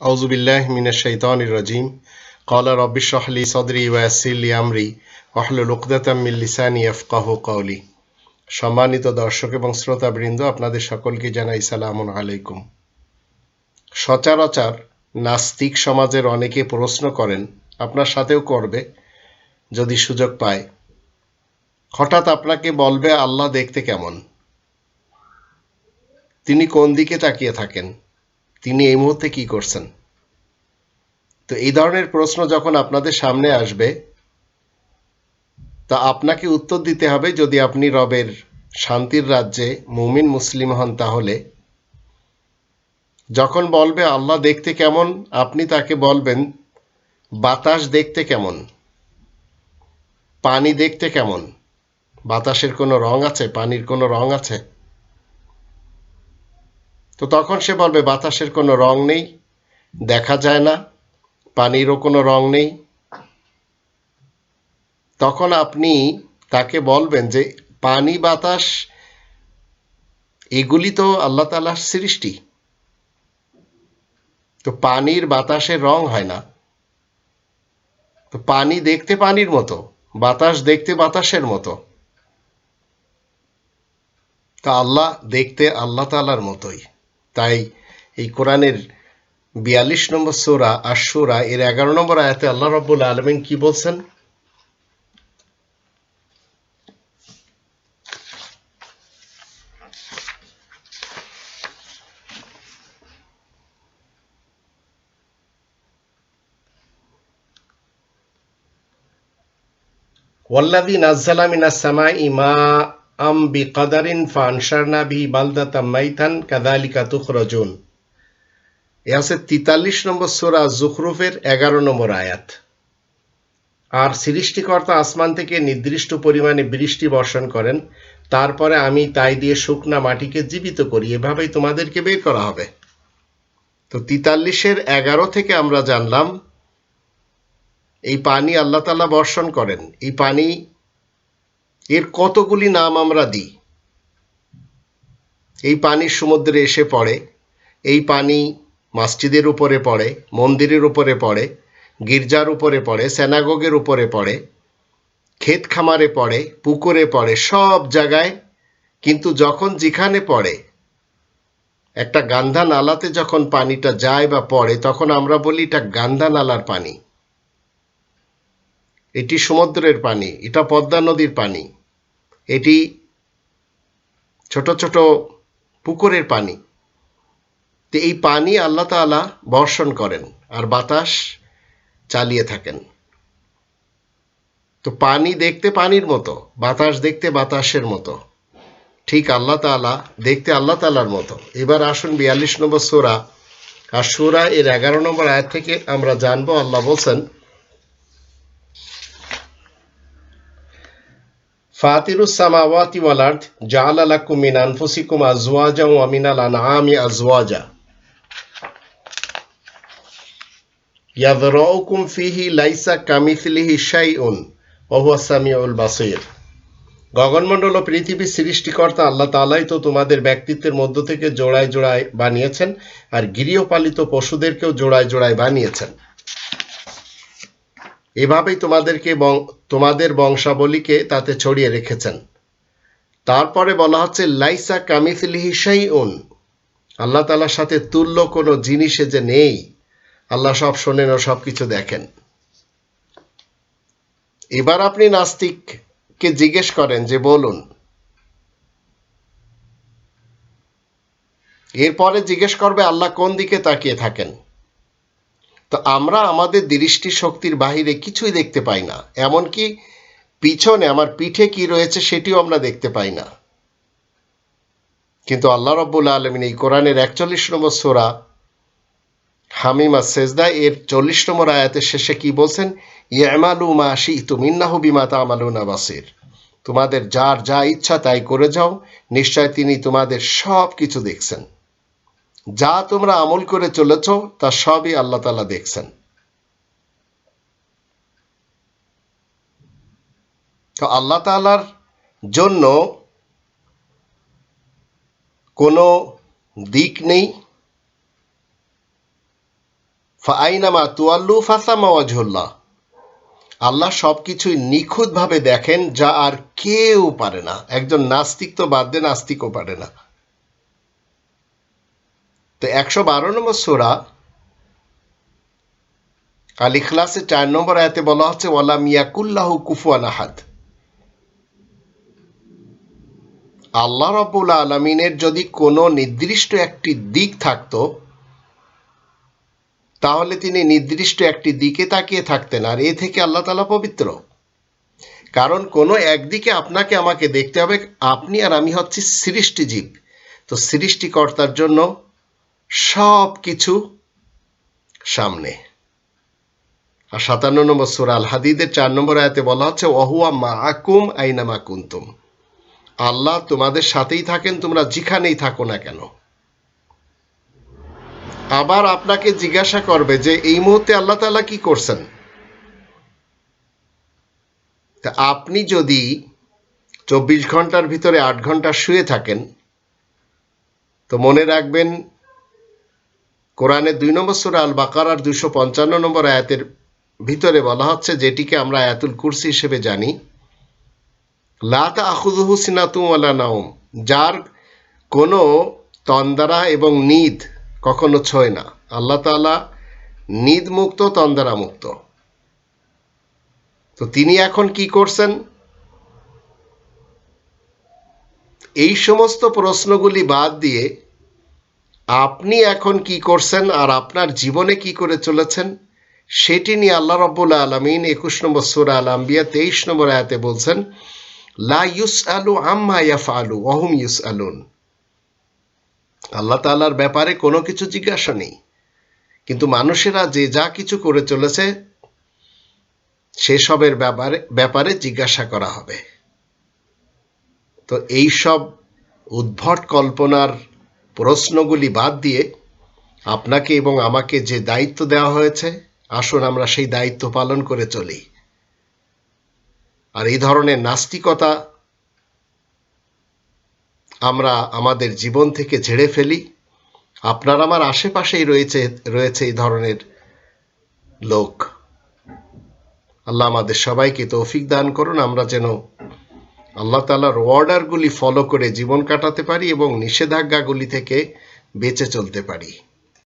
আউজুবিল্লাহ মিনা শৈতান রাজিম। কলা রব্বিশাহলি সদরি ওয়াসিল্লি আমরি অহলুল উকদাতাম্মিল লিসানি আফকাহ কৌলি সম্মানিত দর্শক এবং শ্রোতাবৃন্দ, আপনাদের সকলকে জানাই সালাম আলাইকুম। সচরাচর নাস্তিক সমাজের অনেকে প্রশ্ন করেন, আপনার সাথেও করবে, যদি সুযোগ পায়। হঠাৎ আপনাকে বলবে, আল্লাহ দেখতে কেমন? তিনি কোন দিকে তাকিয়ে থাকেন? তিনি এই মুহূর্তে কি করছেন? তো এই ধরনের প্রশ্ন যখন আপনাদের সামনে আসবে, তা আপনাকে উত্তর দিতে হবে যদি আপনি রবের শান্তির রাজ্যে মুমিন মুসলিম হন তাহলে। যখন বলবে আল্লাহ দেখতে কেমন, আপনি তাকে বলবেন, বাতাস দেখতে কেমন? পানি দেখতে কেমন? বাতাসের কোনো রং আছে? পানির কোনো রং আছে? তো তখন সে বলবে, বাতাসের কোনো রং নেই, দেখা যায় না, পানিরও কোনো রং নেই। তখন আপনি তাকে বলবেন যে, পানি, বাতাস, এগুলি তো আল্লাহ তালার সৃষ্টি। তো পানির, বাতাসের রং হয় না। তো পানি দেখতে পানির মতো, বাতাস দেখতে বাতাসের মতো। তা আল্লাহ দেখতে আল্লাহ তালার মতোই। তাই এই কোরআনের বিয়াল্লিশ নম্বর সোরা আর সোরা এর এগারো নম্বর আয়াতে আল্লাহ রব্বুল আলমিন কি বলছেন? ওয়াল্লাদি নাজ্জালা মিনাস সামা ইমা আম বি কাদারিন ফানসারনা বি বালদাতা কাদালিকা তুখরজুন এ আছে তিতাল্লিশ নম্বর জুখরুফের এগারো নম্বর আয়াত আর সৃষ্টিকর্তা আসমান থেকে নির্দিষ্ট পরিমাণে বৃষ্টি বর্ষণ করেন, তারপরে আমি তাই দিয়ে শুকনা মাটিকে জীবিত করি, এভাবেই তোমাদেরকে বের করা হবে। তো তিতাল্লিশের এগারো থেকে আমরা জানলাম, এই পানি আল্লাহ তালা বর্ষণ করেন। এই পানি এর কতগুলি নাম আমরা দিই? এই পানি সমুদ্রে এসে পড়ে, এই পানি মসজিদের উপরে পড়ে, মন্দিরের উপরে পড়ে, গির্জার উপরে পড়ে সেনাগোগের উপরে পড়ে, ক্ষেত খামারে পড়ে, পুকুরে পড়ে, সব জায়গায়। কিন্তু যখন যেখানে পড়ে, একটা গান্ধা নালাতে যখন পানিটা যায় বা পড়ে, তখন আমরা বলি এটা গান্ধা নালার পানি। এটি সমুদ্রের পানি, এটা পদ্মা নদীর পানি, এটি ছোট ছোট পুকুরের পানি। তো এই পানি আল্লাহ তালা বর্ষণ করেন আর বাতাস চালিয়ে থাকেন। তো পানি দেখতে পানির মতো, বাতাস দেখতে বাতাসের মতো, ঠিক আল্লাহ তালা দেখতে আল্লাহ তালার মতো। এবার আসুন বিয়াল্লিশ নম্বর সোরা। আর সোরা এর এগারো নম্বর আয়াত থেকে আমরা জানব, আল্লাহ বলছেন ফাতিরুস সামাওয়াতি ওয়াল আরদ জাআলা লাকুম মিন আনফুসিকুম আজওয়াজা ওয়া মিনাল আনআমি আজওয়াজা। ইয়াযরাউকুম ফিহি লাইসা কামিথলিহি শাইউন ওয়া হুয়া সামিউল বাসীর। গগনমণ্ডল ও পৃথিবী সৃষ্টিকর্তা আল্লাহ তালাই তো তোমাদের ব্যক্তিত্বের মধ্য থেকে জোড়ায় জোড়ায় বানিয়েছেন আর গৃহপালিত পশুদেরকেও জোড়ায় জোড়ায় বানিয়েছেন। এভাবেই তোমাদেরকে তোমাদের বংশাবলীকে তাতে ছড়িয়ে রেখেছেন। তারপরে বলা হচ্ছে, লাইসা কামিথলিহি উন আল্লাহ তালার সাথে তুল্য কোনো জিনিসে যে নেই, আল্লাহ সব শোনেন ও সব কিছু দেখেন। এবার আপনি নাস্তিককে জিজ্ঞেস করেন যে বলুন। এরপরে জিজ্ঞেস করবে, আল্লাহ কোন দিকে তাকিয়ে থাকেন? তো আমরা আমাদের দৃষ্টি শক্তির বাহিরে কিছুই দেখতে পাই না। এমনকি পিছনে আমার পিঠে কি রয়েছে সেটিও আমরা দেখতে পাই না। কিন্তু আল্লাহ রব্বুল আলমিন এই কোরআনের একচল্লিশ নম্বর সোরা হামিমা সেজদা, এর চল্লিশ নম্বর আয়াতের শেষে কি বলছেন? ইয়ামালু মা শি তুমিন্নাহু বিমা তামালু নাবাসির তোমাদের যার যা ইচ্ছা তাই করে যাও, নিশ্চয় তিনি তোমাদের সব কিছু দেখছেন। যা তোমরা আমল করে চলেছ, তা সবই আল্লাহ তালা দেখছেন। তো আল্লাহ তালার জন্য কোনো দিক নেই। আইনামা তুয়াল্লু ফাসামা ওয়াজহুল্লাহ। আল্লাহ সবকিছুই নিখুঁতভাবে দেখেন, যা আর কেউ পারে না। একজন নাস্তিক তো বাদ দিয়ে নাস্তিকও পারে না। তো একশো বারো নম্বর সোরা আল ইখলাসের চার নম্বর আয়াতে বলা হচ্ছে, ওয়ালাম ইয়াকুল্লাহু কুফুয়ান আহাদ। আল্লাহ রব্বুল আলমিনের যদি কোনো নির্দিষ্ট একটি দিক থাকতো, তাহলে তিনি নির্দিষ্ট একটি দিকে তাকিয়ে থাকতেন, আর এ থেকে আল্লাহ তালা পবিত্র। কারণ কোনো একদিকে আপনাকে আমাকে দেখতে হবে, আপনি আর আমি হচ্ছি সৃষ্টিজীব। তো সৃষ্টিকর্তার জন্য সব কিছু সামনে। আর সাতান্ন নম্বর সুরা আল হাদিদের চার নম্বর আয়াতে বলা হচ্ছে, ওহুয়া মা আকুম আইনা মা কুন্তুম। আল্লাহ তোমাদের সাথেই থাকেন, তোমরা যেখানেই থাকো না কেন। আবার আপনাকে জিজ্ঞাসা করবে যে, এই মুহূর্তে আল্লাহ তালা কি করছেন? তা আপনি যদি চব্বিশ ঘণ্টার ভিতরে আট ঘণ্টা শুয়ে থাকেন, তো মনে রাখবেন কোরআনের দুই নম্বর সুরা আল বাকারার দুশো পঞ্চান্ন নম্বর আয়াতের ভিতরে বলা হচ্ছে, যেটিকে আমরা আয়াতুল কুরসি হিসেবে জানি লাতা আখুদুহু সিনাতুম নাওম, যার কোনো তন্দারা এবং নিদ কখনো ছয় না। আল্লাহ তালা নিদ মুক্ত তন্দারা মুক্ত তো তিনি এখন কি করছেন? এই সমস্ত প্রশ্নগুলি বাদ দিয়ে আপনি এখন কি করছেন আর আপনার জীবনে কি করে চলেছেন? সেটি নিয়ে আল্লাহ রব্বুল আলমিন একুশ নম্বর সুরা আল আম্বিয়া তেইশ নম্বর আয়াতে বলছেন, লা ইউস আলু আম্মা ইয়াফ আলু অহুম ইউস আলুন আল্লাহ তালার ব্যাপারে কোনো কিছু জিজ্ঞাসা নেই। কিন্তু মানুষেরা যে যা কিছু করে চলেছে, সেসবের ব্যাপারে ব্যাপারে জিজ্ঞাসা করা হবে। তো এই সব উদ্ভট কল্পনার প্রশ্নগুলি বাদ দিয়ে আপনাকে এবং আমাকে যে দায়িত্ব দেওয়া হয়েছে, আসুন আমরা সেই দায়িত্ব পালন করে চলি। আর এই ধরনের নাস্তিকতা আমরা আমাদের জীবন থেকে ঝেড়ে ফেলি। আপনার আমার আশেপাশেই রয়েছে রয়েছে এই ধরনের লোক। আল্লাহ আমাদের সবাইকে তৌফিক দান করুন, আমরা যেন আল্লাহ তালার অর্ডারগুলি ফলো করে জীবন কাটাতে পারি এবং নিষেধাজ্ঞাগুলি থেকে বেঁচে চলতে পারি।